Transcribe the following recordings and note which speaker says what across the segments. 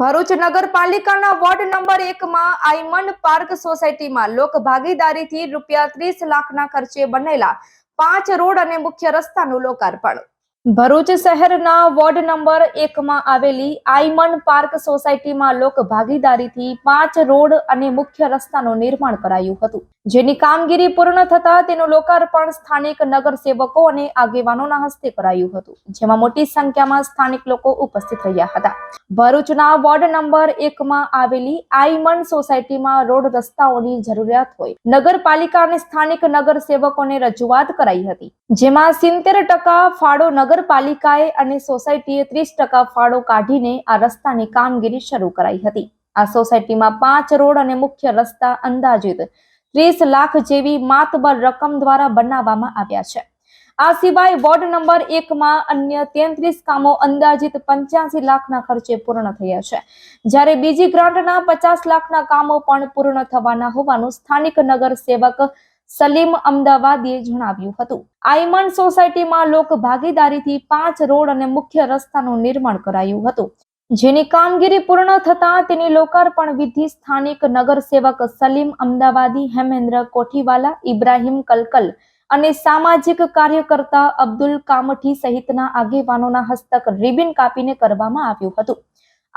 Speaker 1: ભરૂચ નગરપાલિકાના ward number એકમાં આયમંડ park સોસાયટીમાં લોક ભાગીદારીથી રૂપિયા ત્રીસ લાખના ખર્ચે બનેલા પાંચ રોડ અને મુખ્ય રસ્તાનું લોકાર્પણ. ભરૂચ શહેરના વોર્ડ નંબર એકમાં આવેલી આઈમન પાર્ક સોસાયટીમાં લોક ભાગીદારીથી પાંચ રોડ અને મુખ્ય રસ્તાનું નિર્માણ કરાયું હતું, જેની કામગીરી પૂર્ણ થતા તેનું લોકાર્પણ સ્થાનિક નગરસેવકો અને આગેવાનોના હસ્તે કરાયું હતું, જેમાં મોટી સંખ્યામાં સ્થાનિક લોકો ઉપસ્થિત રહ્યા હતા. ભરૂચના વોર્ડ નંબર એકમાં આવેલી આઈમન સોસાયટીમાં રોડ રસ્તાઓની જરૂરિયાત હોય, નગરપાલિકા અને સ્થાનિક નગરસેવકોને રજૂઆત કરાઈ હતી, જેમાં સિત્તેર ટકા ફાળો નગરપાલિકાએ અને સોસાયટીએ ત્રીસ ટકા ફાળો કાઢીને આ રસ્તાની કામગીરી શરૂ કરાઈ હતી. આ સોસાયટીમાં પાંચ રોડ અને મુખ્ય રસ્તા અંદાજિત ત્રીસ લાખ જેવી માતબર રકમ દ્વારા બનાવવામાં આવ્યા છે. આ સિવાય વોર્ડ નંબર એકમાં અન્ય તેત્રીસ કામો અંદાજિત પંચ્યાસી લાખના ખર્ચે પૂર્ણ થયા છે. જ્યારે બીજી ગ્રાન્ટના પચાસ લાખના કામો પણ પૂર્ણ થવાના હોવાનું સ્થાનિક નગર સેવક સલીમ અમદાવાદીએ જણાવ્યું હતું. આઈમંડ સોસાયટીમાં લોક ભાગીદારીથી પાંચ રોડ અને મુખ્ય રસ્તાનું નિર્માણ કરાયું હતું. જેની કામગીરી પૂર્ણ થતા તેની લોકાર્પણ વિધિ સ્થાનિક નગરસેવક સલીમ અમદાવાદી, હેમેન્દ્ર કોઠીવાલા, ઇબ્રાહિમ કલકલ અને સામાજિક કાર્યકર્તા અબ્દુલ કામઠી સહિતના આગેવાનોના હસ્તક રિબિન કાપીને કરવામાં આવ્યું હતું.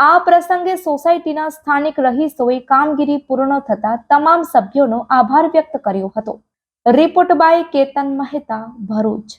Speaker 1: આ પ્રસંગે સોસાયટીના સ્થાનિક રહીશોએ કામગીરી પૂર્ણ થતા તમામ સભ્યોનો આભાર વ્યક્ત કર્યો હતો. Report by Ketan Mehta Bharuch.